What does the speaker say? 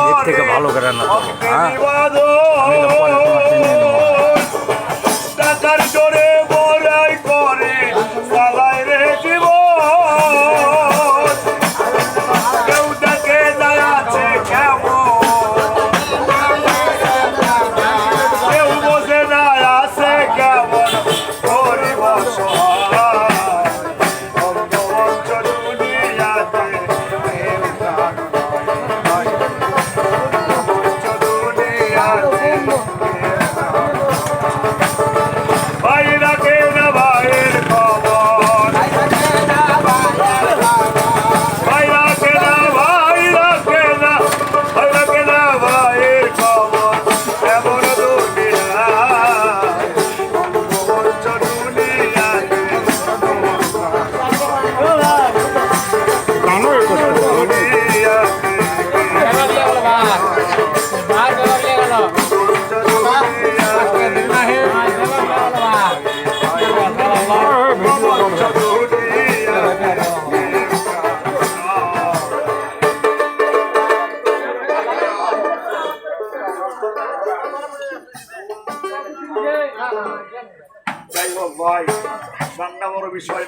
এর থেকে ভালো করে না হ্যাঁ? যাই হোক ভাই রান্না বড় বিষয়